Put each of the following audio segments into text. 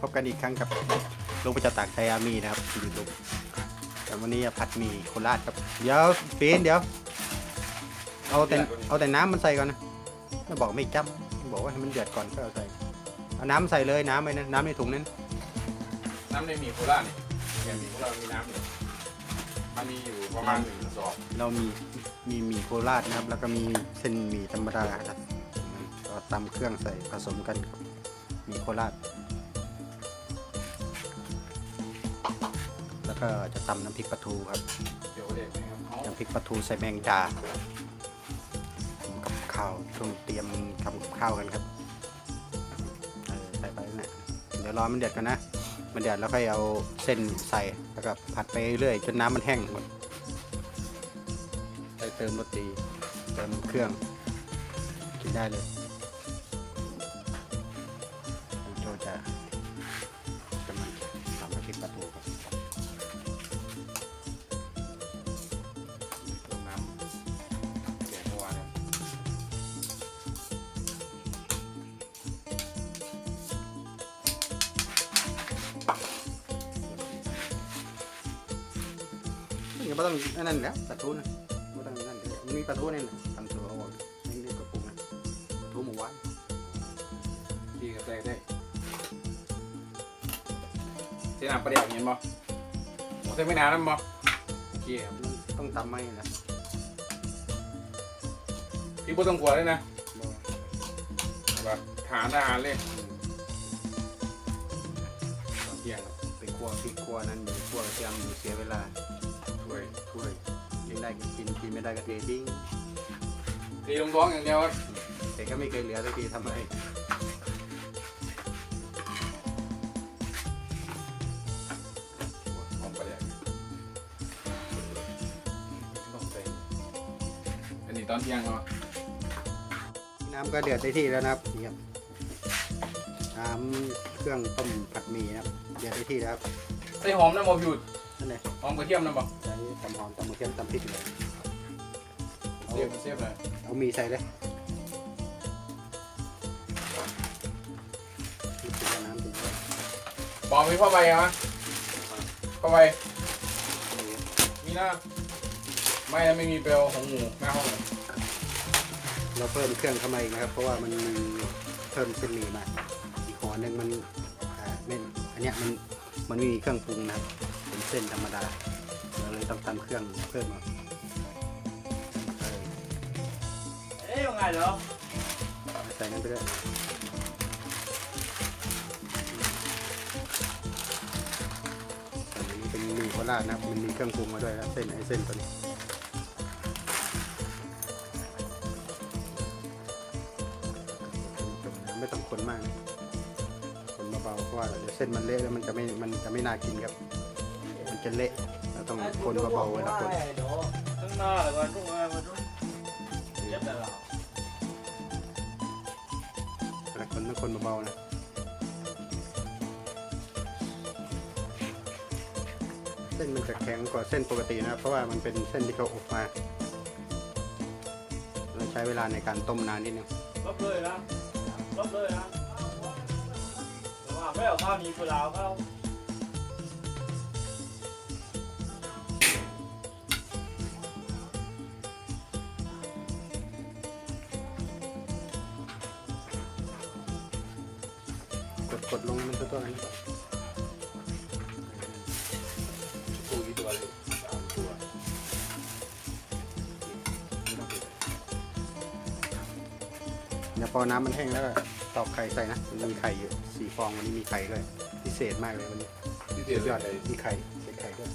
พบกันอีกครั้งกับลุงประจักษ์ตากไทยอาร์มีนะครับที่ยูทูบแต่วันนี้ผัดหมี่โคราชครับ เดี๋ยวเฟนเดี๋ยว เอาแต่เอาแต่น้ำมันใส่ก่อนนะไม่บอกไม่จับบอกว่าให้มันเดือดก่อนก็เอาใส่เอาน้ำใส่เลยน้ำไปนะน้ำในถุงนั้นน้ำในหมี่โคราชนี่แกงหมี่โคราชมีน้ำอยู่มันมีอยู่ประมาณหนึ่งสองเรามีมีหมี่โคราชนะครับ แล้วก็มีเส้นหมี่ธรรมดาครับก็ตำเครื่องใส่ผสมกันกับหมี่โคราช แล้วก็จะตำน้ำพริกปลาทูครับเดี๋ยวเด็กนะครับเอาน้ำพริกปลาทูใส่แมงดาทำกับข้าวช่วงเตรียมทำกับข้าวกันครับเออใส่ไปนะเดี๋ยวรอมันเดือดกันนะ มันเดือดแล้วค่อยเอาเส้นใส่แล้วก็ผัดไปเรื่อยจนน้ำมันแห้งหมดไปเติมรสดีเติมเครื่องกินได้เลย ไม่ต้องนั่นแหล้วปลาทูนะไม่ต้องนั่นเลยมีปลาทูนี่นะทำตัวเอานี่นี่กระปุกนะทูหมูหวานพี่ก็ใส่ได้เส้นน้ำปลาเดี๋ยวเห็นบ่หมูเส้นไม่นานแล้วบ่โอเคครับต้องตำไหมนะพี่บ่ต้องกลัวเลยนะแบบทานอาหารเลยเที่ยงไปคั่วพริกคั่วนั่นอยู่คั่วกระเทียมอยู่เสียเวลา ถ้วยกินได้ก็กินกินไม่ได้ก็เททิ้งตีลงท้องอย่างเดียวครับแต่ก็ไม่เคยเหลือสักทีทำอะไรหอมปลาเดี๋ยวต้องใส่อันนี้ตอนเที่ยงเนาะน้ำก็เดือดได้ที่แล้วนะครับนี่ครับน้ำเครื่องต้มผัดหมี่นะครับเดือดได้ที่แล้วครับใส่หอมน้ำบ่พิวดนั่นเลยหอมกระเทียมน้ำบ่ใส่ ตำหอมตำกระเทียมตำพริกเลยเอาเซฟเซฟเลยเอาหมี่ใส่เลยนี่คือน้ำถึงแล้วบอกมีผ้าใบไหมผ้าใบมีหน้าไม่ไม่มีเปลวของหมูหน้าห้องเลยเราเพิ่มเครื่องเข้ามาอีกนะครับ เพราะว่ามันมีเพิ่มเส้นหมี่มาอีกห่อหนึ่งมันอ่าไม่อันเนี้ยมันมันไม่มีเครื่องปรุงนะครับเป็นเส้นธรรมดา เราเลยต้องตำเครื่องเพิ่มมาเออเอ๊ะยังไงเหรอใส่นั่นไปด้วยอันนี้เป็นหมี่โคราชนะครับ มันมีเครื่องปรุงมาด้วยแล้วเส้นไอ้เส้นตัวนี้จุ่มน้ำไม่ต้องคนมากนะคนเบาๆเพราะว่าเดี๋ยวเส้นมันเละแล้วมันจะไม่ มันจะไม่น่ากินครับ มันจะเละเรา ต้องคนเบาๆเวลาคนข้างหน้าเลยวันทุกวันวันทุกเจ็บแต่เราเวลาคนต้องคนเบาๆนะเส้นมันจะแข็งกว่าเส้นปกตินะครับ เพราะว่ามันเป็นเส้นที่เขาอบมาเราใช้เวลาในการต้มนานนิดนึงลบเลยนะลบเลยนะแต่ว่าไม่เอาข้าวนี้กูลาวเข้า กดกดลงให้มันตัวๆกันก่อนกูกี่ตัวเลยสามตัวเดี๋ยวพอน้ำมันแห้งแล้วก็ตอกไข่ใส่นะมันมีไข่อยู่สี่ฟองวันนี้มีไข่ด้วยพิเศษมากเลยวันนี้ที่สุเดียวยอดเลยมีไข่ใส่ไข่ด้วย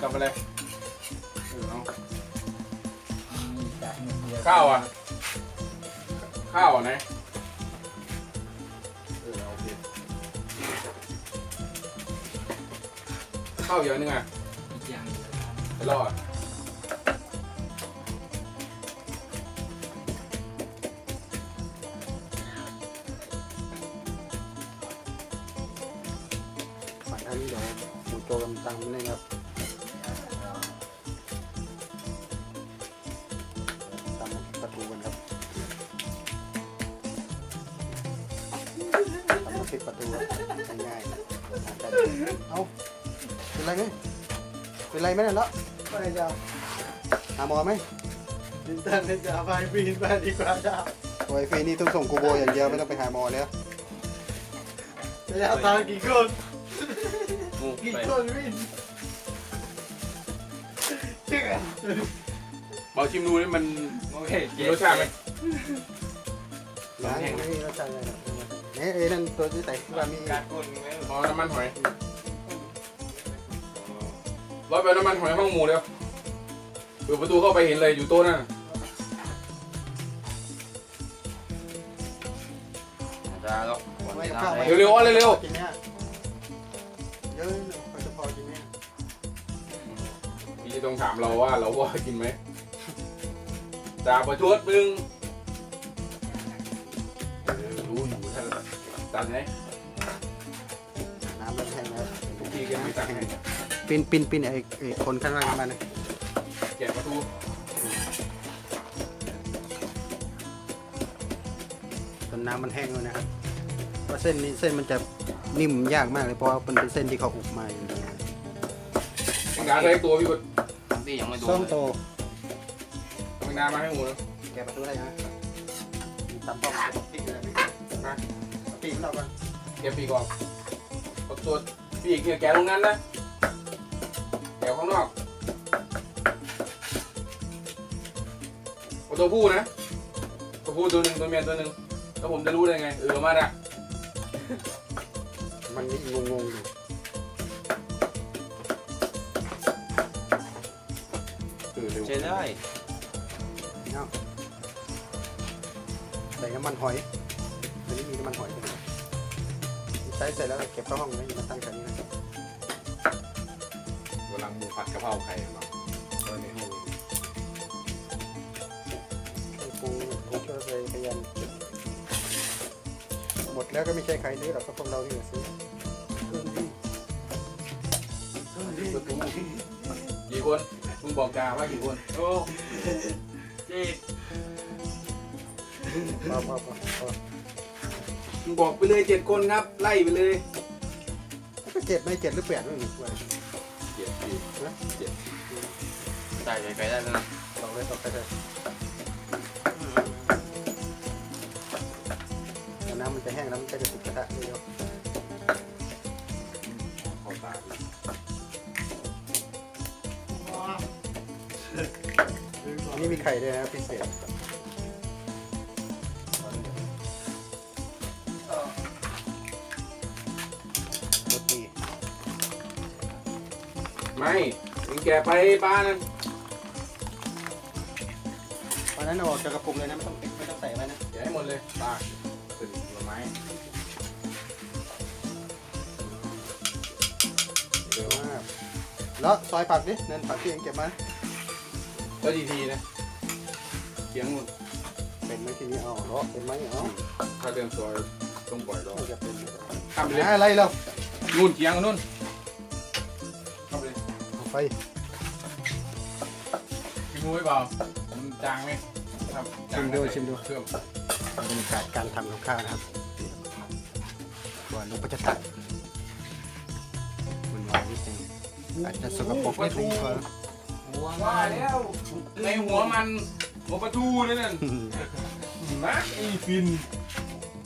กลับไปเลยเอาข้าวอะ ข้าวอะไหนาวเยอะนึงอะอีกอย่างไปรอดฝั่ท่านนี้เดี๋ยวหมูโจกำลังตังนี่ครับ เป็นไรไหมเป็นไรไหมเนี่ยเลาะไม่จะหาหมอไหมดินตันจะไปปีนไปดีกว่าจ้าโอ้ยฟรีนี่ต้องส่งกูโบอย่างเดียวไม่ต้องไปหาหมอแล้วระยะทางกี่คนงูกี่ไปคนวิ่งเชื่อเบาชิมดูนี่มันโอเคมีรสชาติไหมนะไม่มีรสชาติอะไรหรอกเนี่ยเอ้ยนั่นตัวที่แต่ที่ว่ามีการก้นไหมพอน้ำมันหอย ร้อยไปน้ำมันหอยห้องหมูเร็วเปิดประตูเข้าไปเห็นเลยอยู่โต๊ะนั่นน่ะจะแล้วไว้กับข้าวไว้เร็วๆอะเร็วกินเนี่ยเยอะพอจะพอกินเนี่ยๆพี่ต้องถามเราว่าเราว่ากินไหมจ่าประชดมึงเออรู้อยู่ท่านตัดไหนน้ำมันแห้งแล้ว ทุกทีกันไม่ตัดไง ปินปินปินไอ้ไอ้คนข้างล่างมันนะแกะประตูจนน้ำมันแห้งแล้วนะครับเพราะเส้นนี้เส้นมันจะนิ่มยากมากเลยเพราะว่ามันเป็นเส้นที่เขาอุบมาอย่างนี้นะแมงดาใส่ตัวพี่บดที่ยังไม่ดูส้มโตแมงดามาให้หมูนะแกะประตูได้นะตำป้อมพริกอะไรนะปีกเราก่อนแกะปีกออกเอาตัวปีกเนี่ยแกะตรงนั้นนะ แกะข้างนอกเอาตัวผู้นะ ตัวผู้ตัวหนึ่งตัวเมียตัวหนึ่งแล้วผมจะรู้ได้ไง เออมาละมันนี่งงๆอยู่เออเร็วใช้ได้ใส่น้ำมันหอยอันนี้มีน้ำมันหอยด้วยนะใช้เสร็จแล้วเก็บเข้าห้องนะอย่ามาตั้งแค่นี้น เพราไข่มาตอนนี้ปรุงปรุงช่วยไปพยายามหมดแล้วก็ไม่ใช่ใครซื้อหรอกก็พวกเราที่ซื้อประตูกี่คนมึงบอกกาว่ากี่คนโอ้จีพอพอพอพอมึงบอกไปเลยเจ็ดคนครับ ไล่ไปเลยก็เจ็ดไม่เจ็ดหรือแปดไม่รู้ว่า เจ็ดปีเจ็ดใส่ไปได้แล้วนะต่อเลยต่อไปเลยน้ำมันจะแห้งแล้วมันก็จะติดกระทะเร็วขอตาอันนี้มีไข่ด้วยนะพิเศษ ไม่มึงแกะไปป้านั่นอันนั้นเอาออกจากกระปุกเลยนะไม่ต้องไม่ต้องใส่ไว้นะแกะให้หมดเลยป้าเป็นผลไม้เดี๋ยวมากแล้วซอยผักดิเนินผักที่เองเก็บมาก็ดีทีนะเสียงหมดเป็นไหมทีนี้เอาเลาะเป็นไหมเอาถ้าเดินซอยต้องปล่อยรอไม่จะเป็นข้ามไปเลยอะไรเรานู่นเคียงนู่น ไปกินมูไว้เปล่ามันจางไหมครับจางเชื่อมบรรยากาศการทำกับข้าวนะครับก่อนลูกก็จะตัดมันวายนิดนึงอาจจะสกปรกนิดนึงก่อนหัวว่าแล้วในหัวมันหัวปลาทูนั่นน่ะนะไอ้ฟิน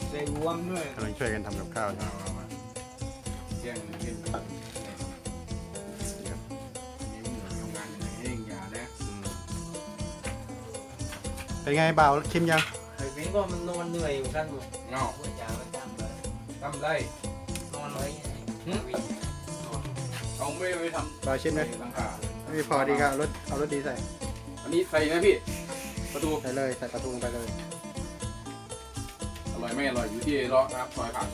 ใส่รวมด้วยกำลังช่วยกันทำกับข้าวอยู่มามาแย่ง เป็นไงบ่าวชิมยังไอ้ฟินก็มันนอนเหนื่อยอยู่กันหมดเงาหัวใจมันจำเลยทำได้นอนไว้เอาไม่ไปทำบ่าวชิมไหมหลังคาไม่พอดีก็เอารถเอารถดีใส่ อันนี้ใส่นะพี่ประตูใส่เลยใส่ปลาทูลงไปเลย อร่อยไม่อร่อยอยู่ที่เลาะนะครับซอยผัก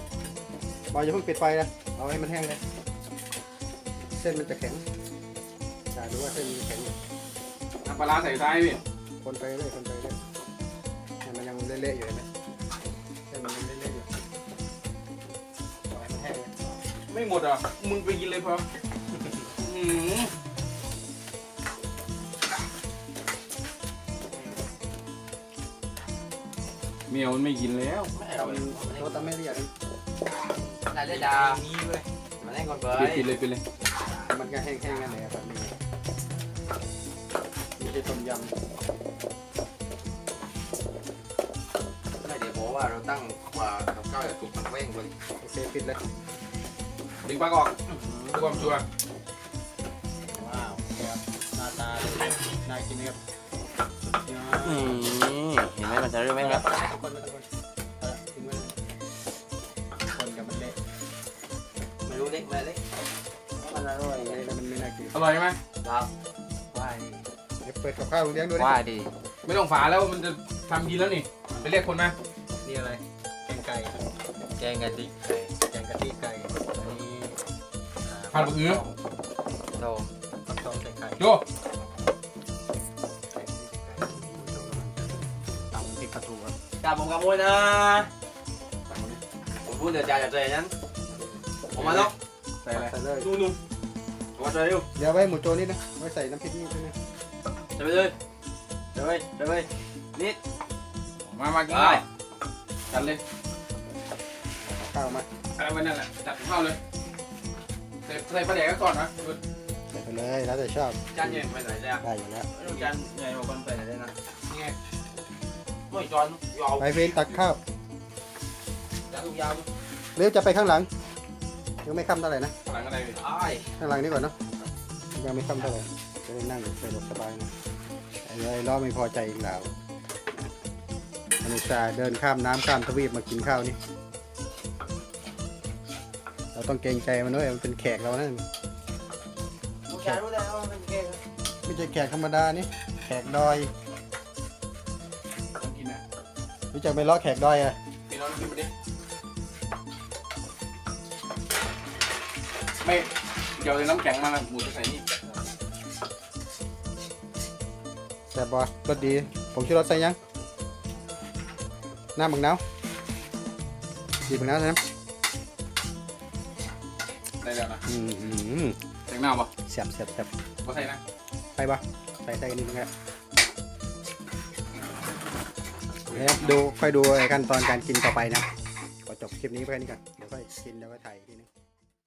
บ่าวอย่าเพิ่งปิดไฟนะเอาให้มันแห้งเลยเส้นมันจะแข็งอย่าดูว่าเส้นมันแข็งอยู่น้ำปลาร้าใส่ท้ายพี่คนไปเรื่อยคนไป เรื่อยเนี่ยมันยังเละๆอยู่เห็นไหมเส้นมันยังเละๆอยู่ปล่อยให้มันแห้งเลยไม่หมดอะ มึงไปกินเลยพออืมเมียวมันไม่กินแล้วทำตัวตามไม่เรียกโได้ดานี้เว้ยมาเล่นก่อนเว้ปิดยปิดเลยปิดเลย มันก็แห้งๆกันเลยแบบนี้ไม่ใช่ต้มยไวบอกว่าเราตั้งกว่ากับข้าวจะถูกมันเว้งเว้ยำโอเคปิดเลยดึงปลั๊กออกเพื่อความชัวร์ว้าวครับหน้าตาเลยน่ากินครับนี่เห็นไหมมันจะเรื่องไหมครับทุกคนทุกคนเอาละทิ้งไว้เลยคนกับมันเละไม่รู้เล็กไม่เล็กมันอร่อยเละแล้วมันไม่น่ากินอร่อยไหมครับว่าเดี๋ยวเปิดกับข้าวเลี้ยงด้วยดิว่าดีไม่ต้องฝาแล้วมันจะทำกินแล้วนี่ไปเรียกคนมา นี่อะไรแกงไก่แกงกะทิแกงกะทิไก่อันนี้อ่าผัดบะอื้อ โตฟักทองใส่ไข่ดูไก่ตำพริกกระทูครับจับผมกับมวยนะผมพูดเดี๋ยวจ่ายจากใจนั้น ผมมาแล้วใส่อะไร ใส่เลยนู่นนู่นผมมาใจเร็วเดี๋ยวไว้หมูโจนิดนะ ไว้ใส่น้ำพริกนี่ใช่ไหมจะไปเลยจะไปจะไปนิด มา มากินข้าว จัดเลยเอาข้าวมาอะไรไว้นั่นแหละจัดข้าวเลยใส่ใส่ปลาแดกก็ก่อนนะใส่ไปเลยแล้วแต่ชอบจานใหญ่ไปไหนแล้วได้อยู่แล้วจานใหญ่กว่ากันไปไหนได้นะนี่ไงไม่จอนยาวไปเฟนตักข้าวจานลูกยาวเร็วจะไปข้างหลังยังไม่ค่ำเท่าไหร่นะหลังอะไรเลยไอ้ข้างหลังนี่ก่อนเนาะยังไม่ค่ำเท่าไหร่จะได้นั่งสะดวกสบายนะไอ้ไอ้ล้อไม่พอใจอีกแล้ว อนุชาห์เดินข้ามน้ำข้ามทวีปมากินข้าวนี่ เราต้องเกรงใจมันด้วยมันเป็นแขกเรานั่นลูกชายรู้แล้วว่าเป็นเกย์ไม่ใช่แขกธรรมดานี่ แขกดอยต้องกินนะรู้จักไหมล้อแขกดอยอะพี่น้องกินไปดิไม่เดี๋ยวเอาน้ำแข็งมานะหมูจะใส่นี่แซ่บบ่รสดี ผมชื่อรสใส่ยัง น้ำบักนาวดีบักนาวใช่ไหมได้แล้วนะอืมอืมอืมแข็งหน้าปะแซ่บแซ่บแซ่บก็ใส่นะไปบ่ใส่ใส่กันนิดนึงครับนะครับดูค่อยดูไอ้ขั้นตอนการกินต่อไปนะก็จบคลิปนี้ไปแค่นี้ก่อนเดี๋ยวค่อยกินแล้วก็ถ่ายอีกทีนึง